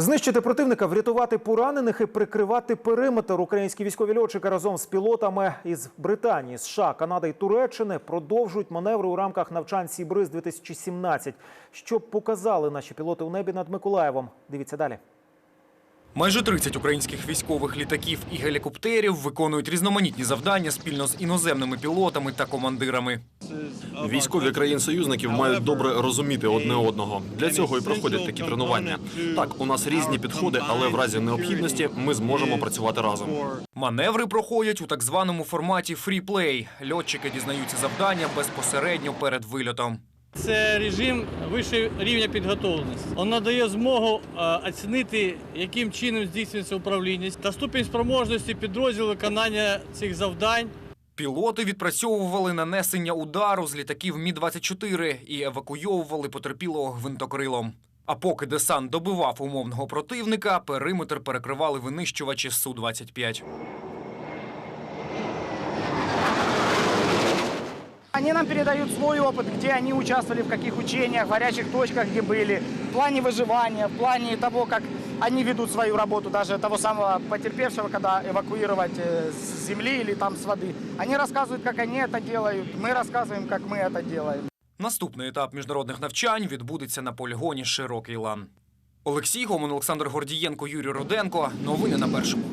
Знищити противника, врятувати поранених і прикривати периметр. Українські військові льотчики разом з пілотами із Британії, США, Канади і Туреччини продовжують маневри у рамках навчань Сібриз 2017 Що показали наші пілоти у небі над Миколаєвом? Дивіться далі. Майже 30 українських військових літаків і гелікоптерів виконують різноманітні завдання спільно з іноземними пілотами та командирами. Військові країн-союзників мають добре розуміти одне одного. Для цього і проходять такі тренування. Так, у нас різні підходи, але в разі необхідності ми зможемо працювати разом. Маневри проходять у так званому форматі фріплей. Льотчики дізнаються завдання безпосередньо перед вильотом. Це режим вищого рівня підготовленості. Він надає змогу е, оцінити, яким чином здійснюється управління та ступінь спроможності підрозділу виконання цих завдань. Пілоти відпрацьовували нанесення удару з літаків Мі-24 і евакуйовували потерпілого гвинтокрилом. А поки десант добивав умовного противника, периметр перекривали винищувачі Су-25. Они нам передают свой опыт, где они участвовали, в каких учениях, в горячих точках, где были, в плане выживания, в плане того, как они ведут свою работу, даже того самого потерпевшего, когда эвакуировать э, с земли или там с воды. Они рассказывают, как они это делают, мы рассказываем, как мы это делаем. Наступний етап міжнародних навчань відбудеться на полігоні Широкий лан. Олексій Гомон, Олександр Гордієнко, Юрій Руденко. Новини на першому.